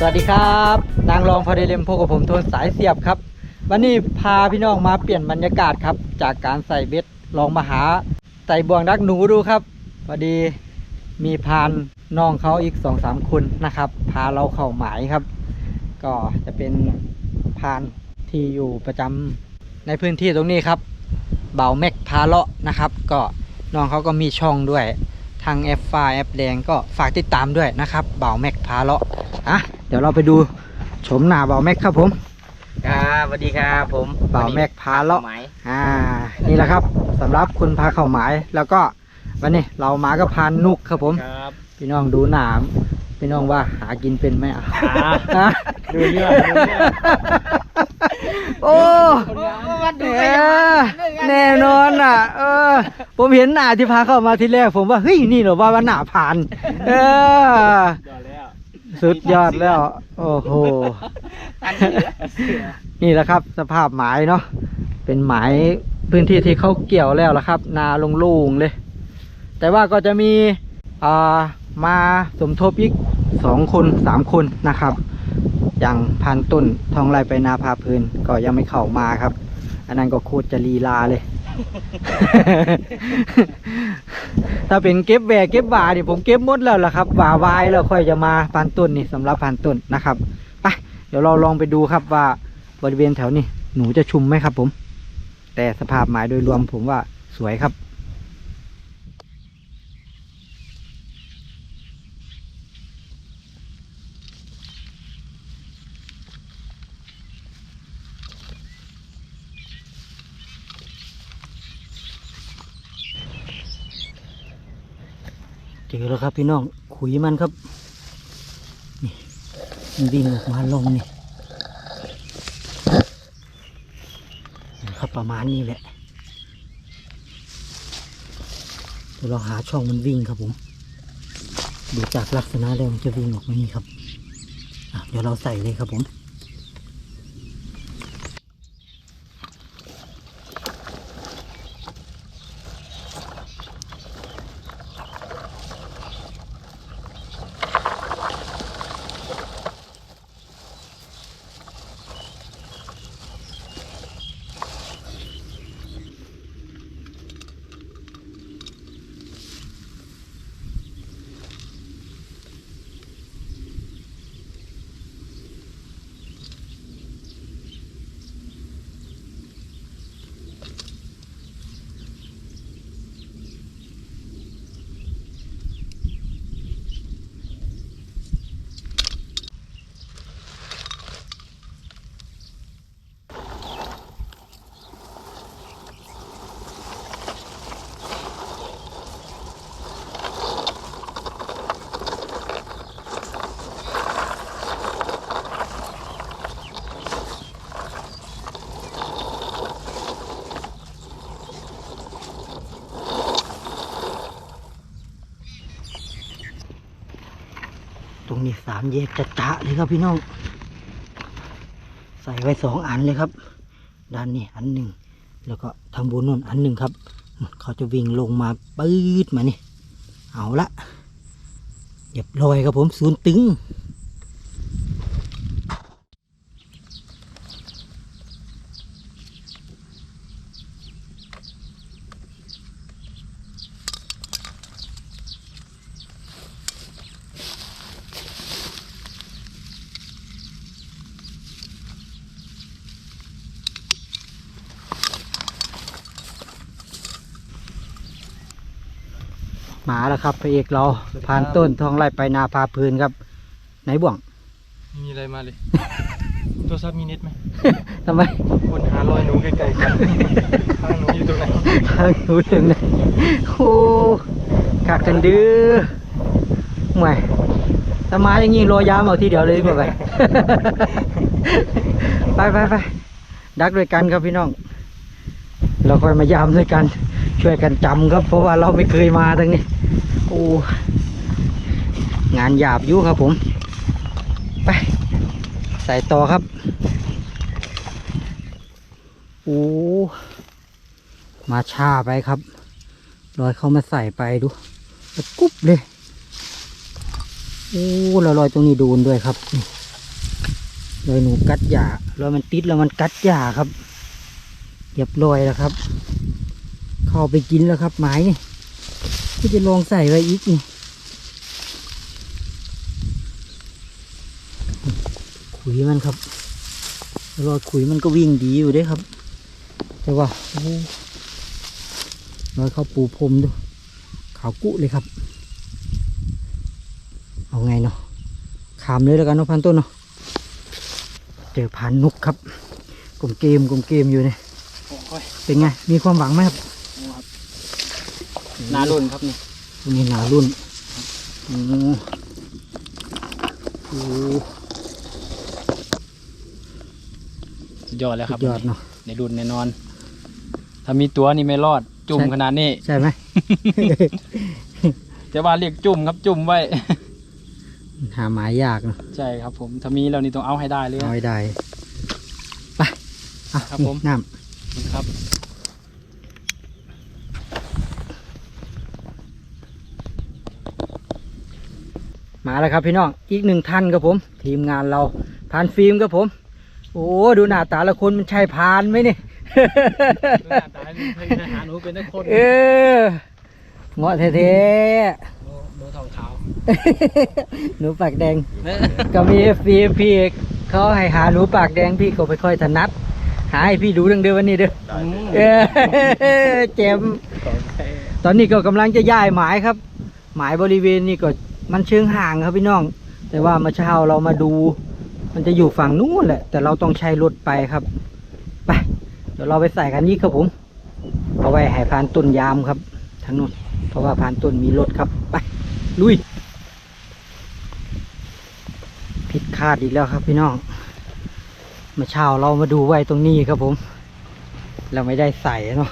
สวัสดีครับ นางรองพอดีเลมพบกับผมโทนสายเสียบครับ วันนี้พาพี่น้องมาเปลี่ยนบรรยากาศครับ จากการใส่เบ็ดลองมาหาใส่บ่วงดักหนูดูครับพอดีมีพานน้องเขาอีกสองสามคนนะครับ พาเราเข้าหมายครับ ก็จะเป็นพานที่อยู่ประจำในพื้นที่ตรงนี้ครับ เบาแม็กพาเลาะนะครับ ก็น้องเขาก็มีช่องด้วย ทางแอปฟ้าแอปแดงก็ฝากติดตามด้วยนะครับเบาแม็กพาเลาะอะเดี๋ยวเราไปดูชมหน้าเบาแม็กครับผมครับสวัสดีครับผมเบาแม็กพาเลาะไหมอ่านี่แหละครับสำหรับคุณพาเข้าหมายแล้วก็วันนี้เรามากับพานนุกครับผมครับพี่น้องดูหนามพี่น้องว่าหากินเป็นไหมอะฮะดูเรื่องดูเรื่อง โอ้เออแน่นอนอะ เออ ผมเห็นหน้าที่พาเข้ามาทีแรก ผมว่าเฮ้ยนี่เหรอว่าว่าหน้าผ่าน เออยอดแล้วสุดยอดแล้ว โอ้โหอันนี้นี่แหละครับ สภาพหมายเนาะเป็นหมายพื้นที่ที่เขาเกี่ยวแล้วละครับ นาโล่งๆเลย แต่ว่าก็จะมีอ่ามาสมทบอีกสองคนสามคนนะครับ อย่างพันต้นทองไรไปนาพาพลินก็ยังไม่เข้ามาครับ อันนั้นก็โคตรจะลีลาเลย ถ้าเป็นเก็บแหวกเก็บหวานี่ผมเก็บหมดแล้วล่ะครับหวาวายแล้วค่อยจะมาพันต้นนี่สำหรับพันต้นนะครับไปเดี๋ยวเราลองไปดูครับว่าบริเวณแถวนี้หนูจะชุมไหมครับผม แต่สภาพหมายโดยรวมผมว่าสวยครับ อแล้วครับพี่น้องขุยมันครับนี่มันวิ่งออกมาลงนี่นครับประมาณนี้แหละเราหาช่องมันวิ่งครับผมดูจากลักษณะแล้วมันจะวิ่งออกมานี่ครับเดี๋ยวเราใส่เลยครับผมามแยกจะจะเลยครับพี่น้อง ใส่ไว้สองอันเลยครับ ด้านนี้อันหนึ่ง แล้วก็ทางบนนู่นอันหนึ่งครับ เขาจะวิ่งลงมาปื๊ดมานี่ เอาละเรียบร้อยครับผมศูนย์ตึง หมาแล้วครับพระเอกเราผ่านต้นทองไร่ไปนาพาพื้นครับ ไหนบ่วงมีอะไรมาเลยโทรศัพท์มีเน็ตไหมทำไมคนหารอยหนูไกลๆกันทางหนูอยู่ตรงไหนทางหนูถึงไหนโอ้ขากกันดื้อห่วยถ้ามาอย่างงี้รอยามเอาทีเดียวเลยดีกว่าไปไปไปไปดักด้วยกันครับพี่น้อง เราค่อยมายามด้วยกัน ช่วยกันจำครับ เพราะว่าเราไม่เคยมาทางนี้ โอ้งานหยาบยู่ครับผม ไป ใส่ต่อครับ โอ้ มาชาไปครับลอยเข้ามาใส่ไปดูกุ๊บเลย โอ้ล้วรอยตรงนี้โดนด้วยครับนี่รอยหนูกัดหญ้ารอยมันติดแล้วมันกัดหญ้าครับเรียบร้อยแล้วครับ เข้าไปกินแล้วครับไม้นี่ ก็จะลองใส่ไว้อีกนี่ขุยมันครับรอยขุยมันก็วิ่งดีอยู่เด้ครับ แต่ว่าโอ้รอยเขาปูพรมดูขาวกุเลยครับ เอาไงเนาะขามเลยแล้วกันเนาะพันต้นเนาะเจอพันนุกครับกลมเกมกลมเกมอยู่เนี่ยโอ้ยเป็นไง มีความหวังไหมครับ นารุ่นครับนี่มีหนารุ่นโอ้โหสุดยอดแล้วสุครับดยอดเนาะในรุ่นแน่นอน ถ้ามีตัวนี่ไม่รอดจุ่มใช่ขนาดนี้ ใช่ไหมจะว่าเรียกจุ่มครับจุ่มไว้ หาหมายยากเนาะใช่ครับ ผมถ้ามีแล้วนี่ต้องเอาให้ได้เลยเอาให้ได้ไปอะครับนี่ผมน้ครับ มาแล้วครับพี่น้องอีกหนึ่งท่านครับผม ทีมงานเราพานฟิล์มครับผม โอ้ดูหน้าตาละคนมันใช่พานไหมเนี่ยตายให้หาหนูเป็นนักคนเออเงาะเท่หนูทองขาวๆหนูปากแดง ก็มีฟีพี่เขาให้หาหนูปากแดงพี่ก็ไปค่อยถนัดหาให้พี่ดูเรื่องเดียววันนี้เด้อเออเจมตอนนี้ก็กำลังจะย้ายหมายครับ หมายบริเวณนี้ก็ มันเชิงห่างครับพี่น้อง แต่ว่ามื่อเช้าเรามาดู มันจะอยู่ฝั่งนู้นแหละ แต่เราต้องใช้รถไปครับ ไป เดี๋ยวเราไปใส่กันนี้ครับผมเอาไว้ให้พานต้นยามครับทางนู้นเพราะว่าพานต้นมีรถครับ ไป ลุย ผิดคาดอีกแล้วครับพี่น้องมื่อเช้าเรามาดูไว้ตรงนี้ครับผม เราไม่ได้ใส่เนาะ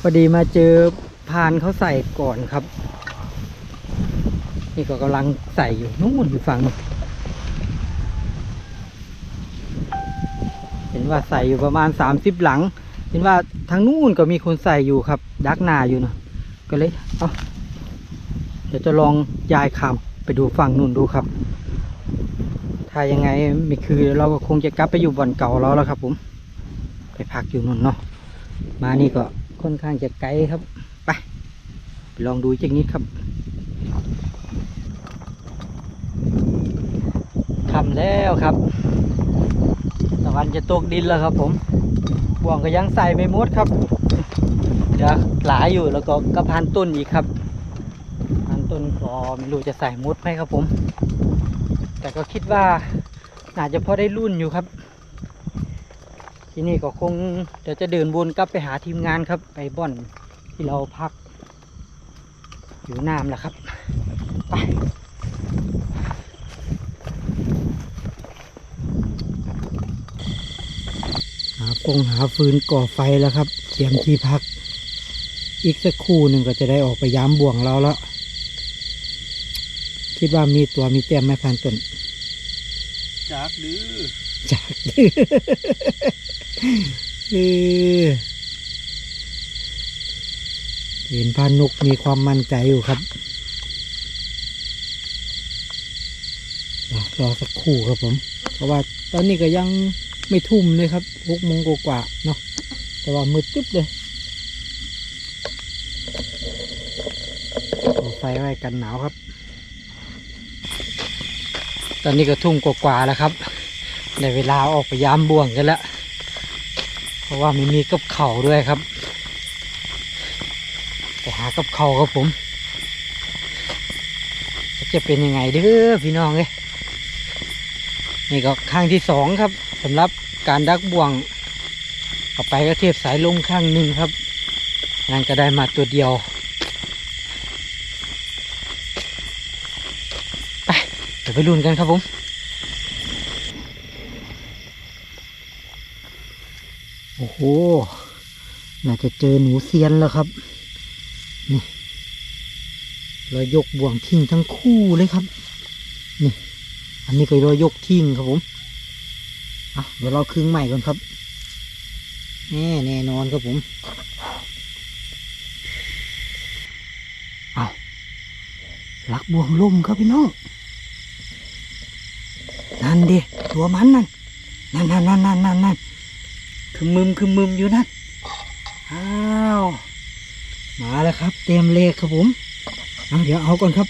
พอดีมาเจอพานเขาใส่ก่อนครับ นี่ก็กำลังใส่อยู่นู่นอยู่ฝั่งนู้นเห็นว่าใส่อยู่ประมาณสามสิบหลัง เห็นว่าทางนู้นก็มีคนใส่อยู่ครับ ดักหนาอยู่เนาะก็เลยเอาเดี๋ยวจะลองย้ายขามไปดูฝั่งนู้นดูครับ ถ้ายังไงไม่คือเราก็คงจะกลับไปอยู่บ่อนเก่าเราแล้วครับ ผม ไปพักอยู่นู่นเนาะมานี่ก็ค่อนข้างจะไกลครับ ไป ไปลองดูจังนี้ครับ คำแล้วครับตะวันจะตกดินแล้วครับผมบ่วงก็ยังใส่ไม่มดครับเดี๋ยวหลายอยู่แล้วก็กระพานต้นอีกครับพันต้นก็ไม่รู้จะใส่มดไหมครับผม แต่ก็คิดว่าน่าจะพอได้รุ่นอยู่ครับ ที่นี้ก็คงเดี๋ยวจะเดินวนกลับไปหาทีมงานครับ ไปบ่อนที่เราพักอยู่น้ำแหละครับ ไป หาฟงหาฟืนก่อไฟแล้วครับ เตรียมที่พัก อีกสักครู่หนึ่งก็จะได้ออกไปย้ำบ่วงเราแล้ว คิดว่ามีตัวมีแต้มไหม่พันต้นจากดื้อจากเออเห็นพานุกมีความมั่นใจอยู่ครับรอรอสักครู่ครับผม เพราะว่าตอนนี้ก็ยัง ไม่ทุ่มเลยครับหกโมงกว่าเนาะแต่ว่ามืดตึ๊บเลยไฟไว้กันหนาวครับ ตอนนี้ก็ทุ่มกว่าแล้วครับในเวลาออกไปยามบ่วงกันแล้วเพราะว่าไม่มีกับเข่าด้วยครับไปหากับเข่าครับผม จะเป็นยังไงเด้อพี่น้องเอ้ยนี่ก็ข้างที่สองครับ สำหรับการดักบ่วงต่อไปก็เทียบสายลงข้างหนึ่งครับนั่นก็ได้มาตัวเดียว ไปเดี๋ยวไปลุ้นกันครับผมโอ้โหน่าจะเจอหนูเซียนแล้วครับ นี่เรายกบ่วงทิ้งทั้งคู่เลยครับ นี่ อันนี้ก็เรายกทิ้งครับผม เดี๋ยวเราคึงใหม่ก่อนครับแน่แน่นอนครับผม เอาลักบ่วงลมครับพี่น้องนั่นนั่นดิตัวมันนั่น นั่นนั่นนั่นนั่นนั่นนั่นคือมึมคือมึมอยู่นั่น อ้าว มาแล้วครับ เตรียมเลขครับผม เอาเดี๋ยวเอาก่อนครับ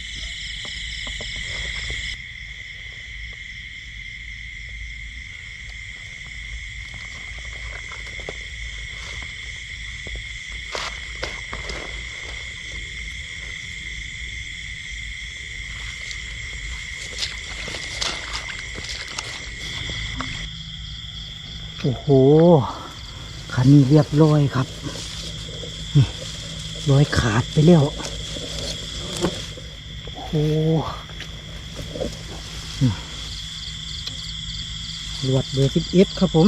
โอ้โห คันนี้เรียบร้อยครับ นี่ร้อยขาดไปแล้วโอ้โหลวดเบอร์สิบเอ็ดครับผม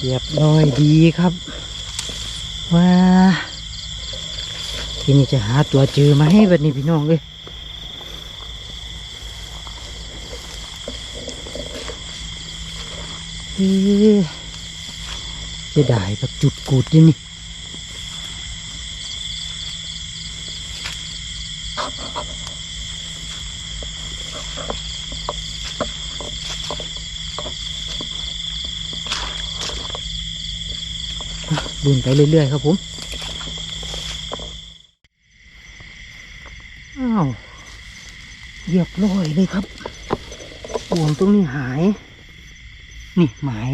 เรียบร้อยดีครับว่าทีนี้จะหาตัวเจอมาให้แบบนี้พี่น้องเลย เอ๊ะ จะได้แบบจุดกูดยังนี่บุนไปเรื่อยๆครับผม อ้าวเรียบร้อยเลยครับห่วงตรงนี้หาย นี่หมาย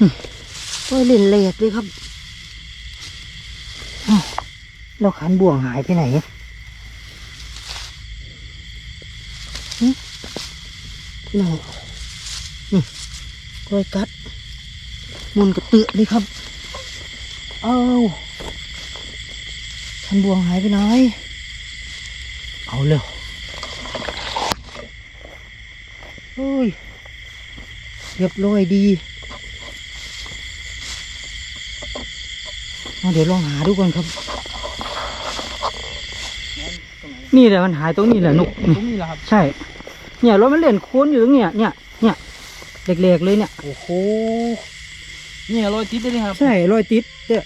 อืมโอ้ยเล่นเลดเลยครับอ้าวแล้วขันบ่วงหายไปไหนหึนี่นี่กล้วยกัดมุนกระเตือเลยครับ เอาขันบ่วงหายไปไหน เอาเร็ว โอ้ยเรียบร้อยดีเอาเดี๋ยวลองหาดูก่อนครับ นี่แหละมันหายตรงนี้แหละนุกตนี่รงนี้แหละครับ ใช่ เนี่ยรถมันเล่นโค้นอยู่ตรงเนี้ยเนี่ยเนี่ยเล็กๆเลยเนี่ย โอ้โห เนี่ยรอยติดได้เลยครับ ใช่รอยติดเด้อ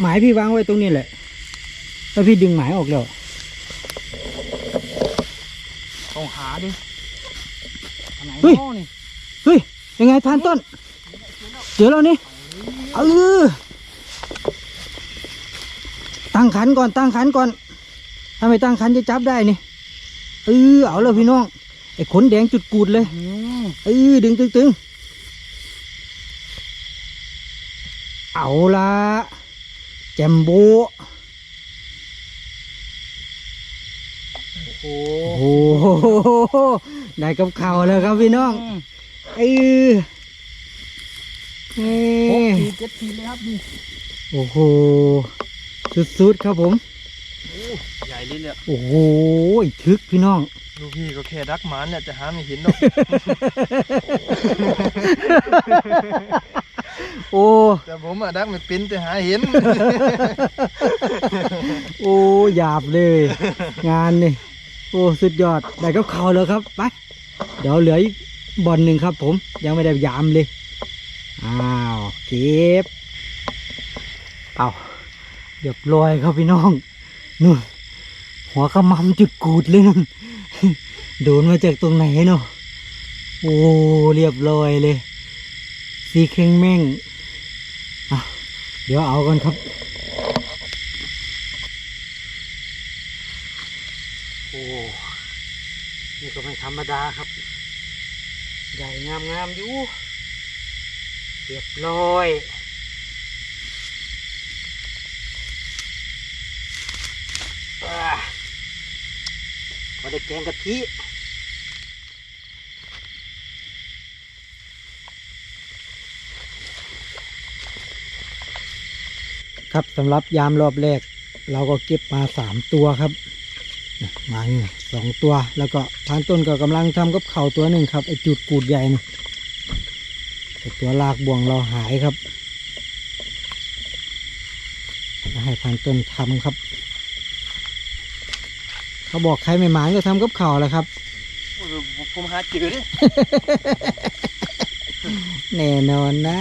หมายพี่วางไว้ตรงนี้แหละ แล้วพี่ดึงหมายออกแล้ว ต้องหาดิอันไหน เฮ้ย เฮ้ย ยังไงทานต้น เจอแล้วนี่ เออตั้งขันก่อน ตั้งขันก่อน ถ้าไม่ตั้งขันจะจับได้นี่ เออเอาเลยพี่น้อง ไอ้ขนแดงจุดกูดเลย เออดึงตึงตึงเอาละแจมโบ โอ้โหโอ้โหได้กับข่าวแล้วครับพี่น้องเออเอ้หกยขีดเจ็ดขีดเลยครับนี่โอ้โหสุดๆครับผมโอ้ใหญ่เลยเนี่ยโอ้โหทึกพี่น้องลูกพี่ก็แค่ดักหมานเนี่ยจะหาไม่เห็นหรอกโอ้แต่ผมอะดักไม่เป็นแต่หาเห็น โอ้หยาบเลย งานนี่โอ้สุดยอดได้กับเขาวแล้วครับไปเดี๋ยวเหลืออีกบอลหนึ่งครับผมยังไม่ได้ยามเลยอ้าวเก็บเอาเรียบร้อยครับพี่น้องนู่นหัวขมำจุดกูดเลยนั่นโดนมาจากตรงไหนเนาะโอ้เรียบร้อยเลยสีเข่งแม่งเดี๋ยวเอากันครับ โอ้ นี่ก็ไม่ธรรมดาครับ ใหญ่งามงามๆอยู่เรียบร้อยอ่าพอได้แกงกะทิครับสำหรับยามรอบแรก เราก็เก็บมาสามตัวครับ มานี่ สองตัว แล้วก็พานต้นก็กำลังทำกับเข่าวตัวหนึ่งครับไอจุดกูดใหญ่นี่แต่ตัวลากบ่วงเราหายครับให้พานต้นทำครับ เขาบอกใครไม่หมานก็ทำกับเข่าวแหละครับโอ้ยผมหาเจอดิแน่นอนนะ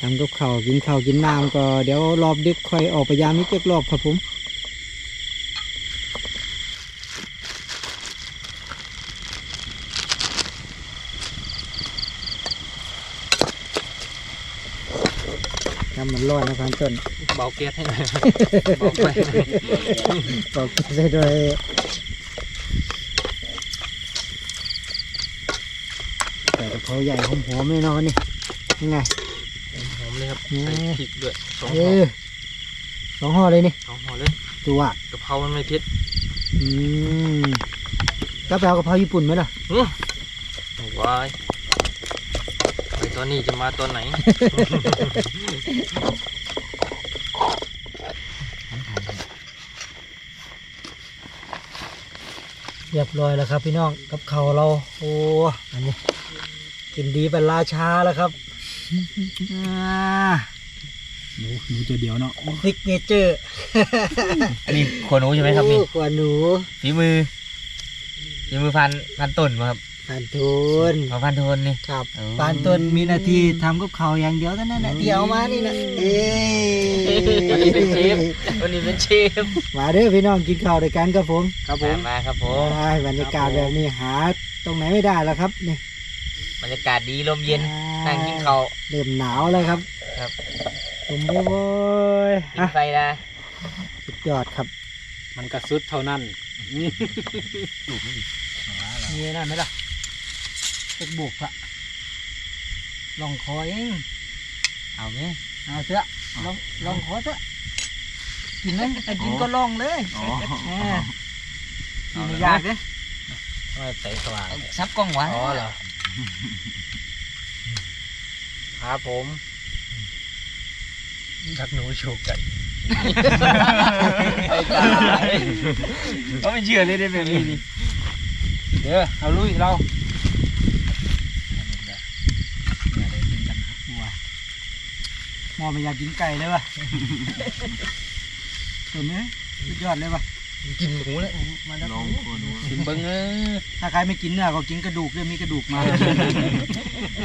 ทำกับข้าวกินข้าวกินน้ำก็เดี๋ยวรอบดึกค่อยออกไปยามนี้เจ็กรอบครับผมทำมันร้อนนะพัน ต้นเบาแก๊สให้หน่อยเบาไฟหน่อยบอกได้ด้วยแต่กะเพราใหญ่หอมๆแน่นอนนี่ยังไงหอมเลยครับอืมใส่พริกด้วยสองเอห่ออสองห่อเลยนี่สองห่อเลยตัวกะเพรามันไม่เผ็ดอืมกะเพรากะเพราญี่ปุ่นไหมล่ะอื้อวายไปตอนนี้จะมาตอนไหน รียบร้อยแล้วครับ พี่น้องกับเขาวเรา โอ้อันนี้ กินดีเป็นราชาแล้วครับอ่าหนูหนูตัวเดียวเนาะซิกเนเจอร์อันนี้ขวหนูใช่ไหมครับนี่โอ้ขวาหนูฝีมือฝีมือพันพันต้นมาครับ ผ่านทุนเอาพันโทนนี่ ครับโอ้ ปานต้นมีหนาทีทำกับเขาวอย่างเดียวเท่านั้นนะที่เอามานี่นะเอ้ยวันนี้เป็นเชฟวันนี้เป็นเชฟมาเด้อพี่น้องกินข้าวด้วยกันครับผมครับผมมาครับผมใช่บรรยากาศแบบนี้หาตรงไหนไม่ได้แล้วครับนี่บรรยากาศดีลมเย็นนั่งกินข้าวเริ่มหนาวแล้วครับครับผมโว้ยกินอะไฟนะสุดยอดครับมันกระสุดเท่านั้น มีนั่นไหมล่ะ เป็นบุกอะลองคอเอง เอาไหมเอาเถอะลองลองขอเถอะกินไหมแต่กินก็ลองเลยเออกินไม่ยากเลยว่าใส่สว่างซับกล้องหวานอ๋อเหรอครับผมทักหนูโชว์ไก่เขาไม่เชื่อเลยได้แบบนี้นี่เดี๋ยวเอาลุยเรา ห มอไม่อยากกินไก่เลยว่ะเห็นไหมสุดยอดเลยว่ะกินหมูเลยมาแล้วชิมเบิ้งเออถ้าใครไม่กินเนื้อก็กินกระดูกด้วยมีกระดูกมา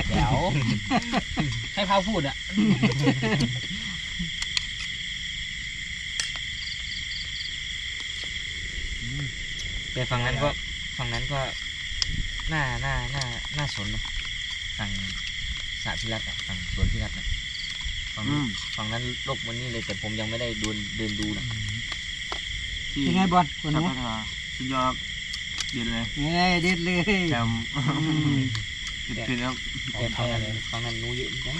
เดี๋ยวให้พาพูดอะแต่ฝั่งนั้นก็ฝั่งนั้นก็น่าน่าน่าน่าสนเนอะฝั่งสระพิรัตน์อะฝั่งสวนพิรัตน์อะ ฝั่งนั้นฝั่งนั้นโลกวันนี้เลยแต่ผมยังไม่ได้เดินเดินดูนะเป็นไงบอลคนนู้นสุดยอดเด็ดเลยเอ้ยเด็ดเลยแถมอืมเผ็ดๆครับแต่ฝั่งนั้นฝั่งนั้นหนูเยอะเหมือนกัน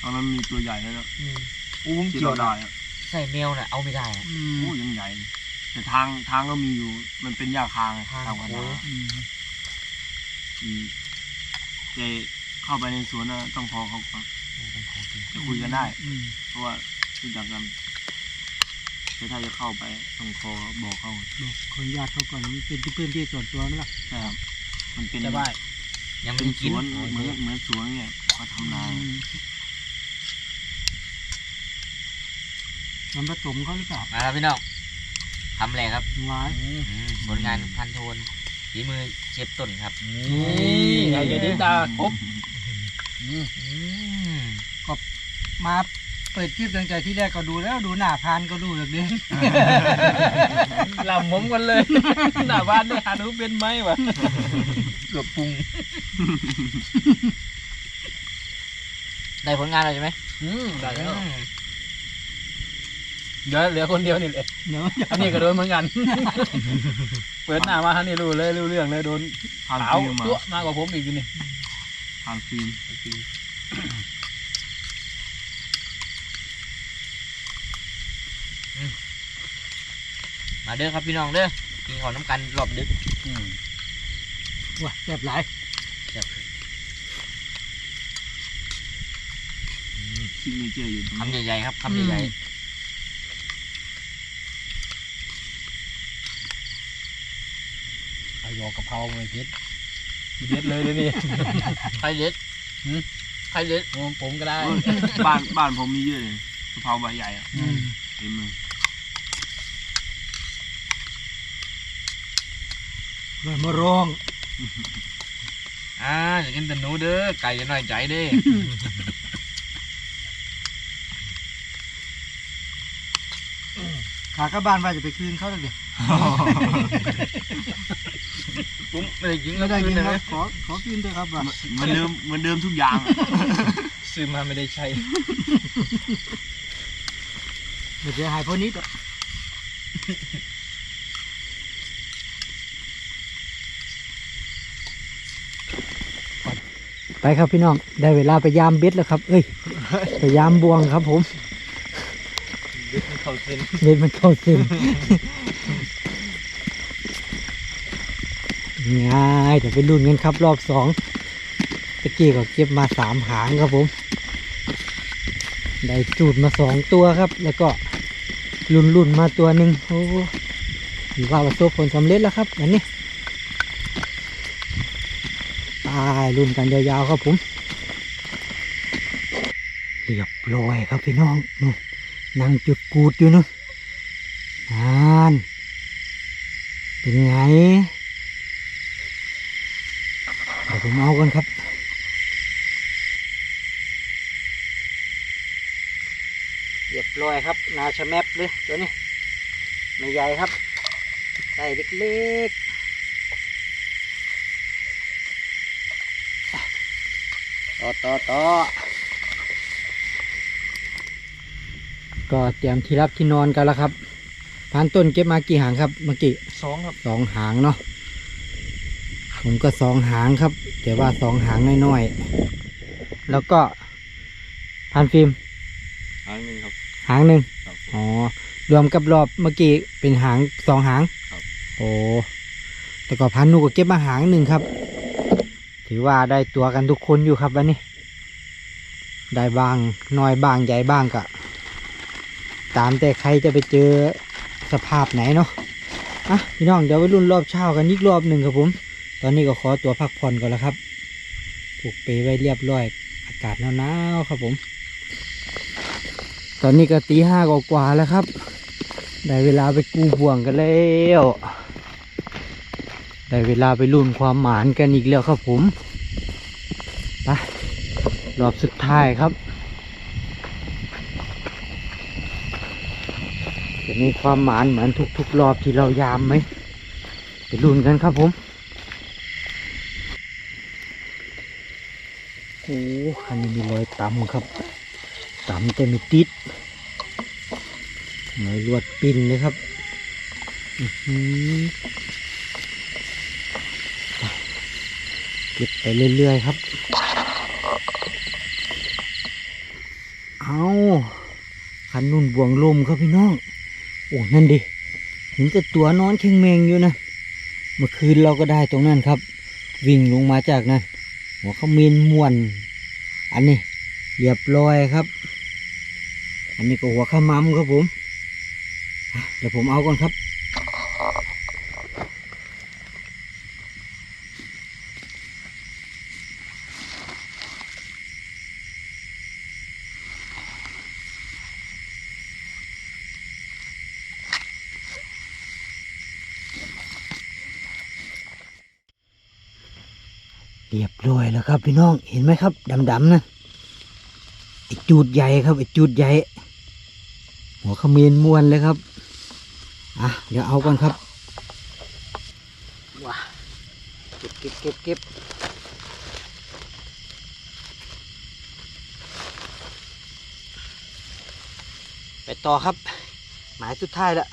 ตอนนั้นมีตัวใหญ่แล้วนะอู้มที่เกี่ยวเรานะได้อะใส่แมวน่ะเอาไม่ได้อะอืโอ้มยังใหญ่เลยแต่ทางทางก็มีอยู่ มันเป็นหญ้าคางทางทางกันโค้งอืมอืมจะเข้าไปในสวนนะต้องพอเขาก่อนจะ คุยกันได้อืมเพราะว่ารู้จักกันแต่ถ้าจะเข้าไปต้องขอบอกเขาบอกขออนุญาตเขาก่อนมันเป็นที่พื้นที่ส่วนตัวไหมล่ะใช่ครับมันเป็นจะบ้ายยังไม่เป็นได้สกินวนเหมือนเหมือนสวนเนี่ยเขาทำนาอืมมันผสมเขาหรือเปล่ามาครับพี่น้องทำแหละครับหวานอืมผลงานพันโทนฝีมือเชฟต้นครับนี่ไอ้เด็ดตาครบอืม มาเปิดคลิปตั้งใจที่แรกก็ดูแล้วดูหน้าพานก็ดูแบบนี้ลำมงกันเลย หน้าบ้านได้หาดูเป็นไหมวะเกือบปรุงได้ผลงานแล้วใช่ไหมอืมได้แล้วอืมเดี๋ยวเหลือคนเดียวนี่แหละเดี๋ยวอันนี้ก็โดนเหมือนกัน เปิดหน้ามาท่านนี่รู้เลยรู้เรื่องเลยโดนผ่านขาวฟิล์มมาตัวมากกว่าผมอีกนี่ผ่านฟิล์ม มาเด้อครับพี่น้องเด้อกินของน้ำกันรอบดึกอืมว้าแซ่บหลายซิกเนเจอร์อยู่ตรงคำนี้ใหญ่ๆครับคำใหญ่ไอ้ยอกกะเพราเลยเพชรทีเด็ดเลยเลยวนี่ๆใครเด็ดหืมใครเด็ดผมก็ได้เออบ้านบ้านผมมีเยอะเลยกะเพราใบใหญ่อะอืมเต็มเลย มามาร้องอ่าอยากกินแต่หนูเด้อไก่อย่าน้อยใจเด้ ขากระบบานว่าจะไปคืนเขาเดียวปุ้มไม่ได้กินไแล้วได้กินนได้ครับขอขอกินเถอะครับว่าเหมือนเดิมเหมือนเดิมทุกอย่างซื้อมาไม่ได้ใช้เดี๋ยวจะหายพวกนี้ต่อ ไปครับพี่น้อง ได้เวลาไปยามเบ็ดแล้วครับ เอ้ย ไปยามบวงครับผมเด็กมันเข้าเส้นเบ็ดมันเข้าเส้นง่ายเดี๋ยวไปลุ้นกันครับรอบสองตะกี้ก็เก็บมาสามหางครับผม ได้จูดมาสองตัวครับ แล้วก็ลุ่นลุ่นๆมาตัวหนึ่งโอ้ถือว่าประสบผลสำเร็จแล้วครับอันนี้ ตายลุ่นกันยาวๆครับผมเรียบร้อยครับพี่น้องนู่นนั่งจุดกูดอยู่นู่นนานเป็นไงเดี๋ยวผมเอากันครับเรียบร้อยครับ นาชแมปเลยตัวนี้ ไม่ใหญ่ครับใส่เล็กๆ ต่อต่อต่อก็เตรียมที่รับที่นอนกันแล้วครับพานต้นเก็บมากี่หางครับเมื่อกี้สองครับสองหางเนาะผมก็สองหางครับ แต่ว่าสองหางน้อยๆแล้วก็พันฟิล์มครั้งหนึ่งครับหางหนึ่งครับอ๋อรวมกับรอบเมื่อกี้เป็นหางสองหางครับโอ้แต่ก็พันหนูก็เก็บมาหางหนึ่งครับ ถือว่าได้ตัวกันทุกคนอยู่ครับวันนี้ ได้บางน้อยบางใหญ่บ้างก็ตามแต่ใครจะไปเจอสภาพไหนเนาะอะพี่น้องเดี๋ยวไปรุ่นรอบเช้ากันอีกรอบหนึ่งครับผม ตอนนี้ก็ขอตัวพักผ่อนก่อนแล้วครับผูกเปไว้เรียบร้อย อากาศหนาวๆครับผม ตอนนี้ก็ตีห้ากว่าแล้วครับ ได้เวลาไปกู้บ่วงกันแล้ว ได้เวลาไปรุ่นความหมานกันอีกแล้วครับผมไปรอบสุดท้ายครับจะมีความหมานเหมือนทุกๆ รอบที่เรายามไหมไปรุ่นกันครับผมโอ้คันนี้มีรอยต่ำครับต่ำแต่ไม่ติดหน่อยลวดปินเลยครับอือหือ เก็บไปเรื่อยๆครับ เอาคันนุ่นบวงลมครับพี่น้อง โอ้ นั่นดิเห็นแต่ตัวนอนเข่งเมงอยู่นะ เมื่อคืนเราก็ได้ตรงนั้นครับ วิ่งลงมาจากนั้น หัวเขามีนม่วน อันนี้เรียบร้อยครับ อันนี้ก็หัวขมำครับผม เดี๋ยวผมเอาก่อนครับ เรียบร้อยแล้วครับพี่น้องเห็นไหมครับดำๆนะไอจูดใหญ่ครับไอจูดใหญ่หัวเขมีนม้วนเลยครับอะเดี๋ยวเอาก่อนครับว้าเก็บเก็บเก็บเก็บไปต่อครับ หมายสุดท้ายแล้ว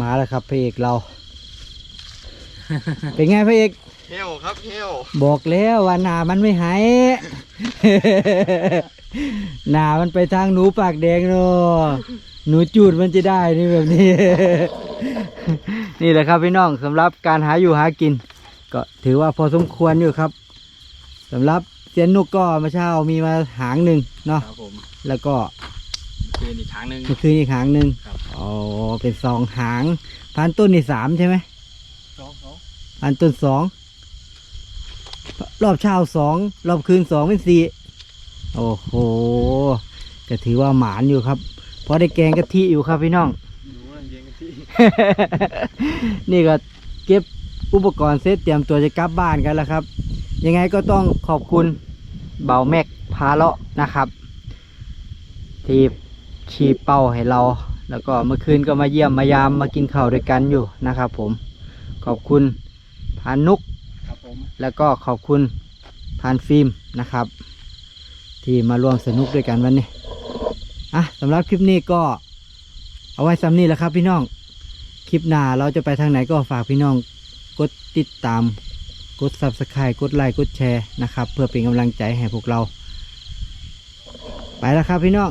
มาแล้วครับพระเอกเรา เป็นไงพระเอกเฮลครับเฮลบอกแล้วว่าหนามันไม่หาย หนามันไปทางหนูปากแดงเนาะหนูจูดมันจะได้นี่แบบนี้ นี่แหละครับพี่น้องสำหรับการหาอยู่หากิน ก็ถือว่าพอสมควรอยู่ครับสำหรับเซียนนุกก็มาเช้ามีมาหางหนึ่งเนาะครับผมแล้วก็ คืนอีกครั้งหนึ่งเมื่อคืนอีกหางหนึ่งครับ อ๋อ เป็นสองหาง พันต้นนี่สามใช่ไหม สองสองพันต้นสอง รอบเช้าสอง รอบคืนสองเป็นสี่ โอ้โห ก็ถือว่าหมานอยู่ครับ เพราะได้แกงกะทิอยู่ครับพี่น้องหนูนั่นเย็นกันที่นี่ก็เก็บอุปกรณ์เซตเตรียมตัวจะกลับบ้านกันแล้วครับ ยังไงก็ต้องขอบคุณเบาแม็กพาเลาะนะครับ ที่ ชี้เป้าให้เรา แล้วก็เมื่อคืนก็มาเยี่ยมมายามมากินข้าวด้วยกันอยู่นะครับ ผมขอบคุณพานุกครับผมแล้วก็ขอบคุณพานฟิล์มนะครับ ที่มาร่วมสนุกด้วยกันวันนี้อะสำหรับคลิปนี้ก็เอาไว้ซ้ำนี้แหละครับ พี่น้องคลิปหน้าเราจะไปทางไหนก็ฝากพี่น้องกดติดตามกด subscribe กดไลค์กดแชร์นะครับ เพื่อเป็นกำลังใจให้พวกเรา ไปแล้วครับพี่น้อง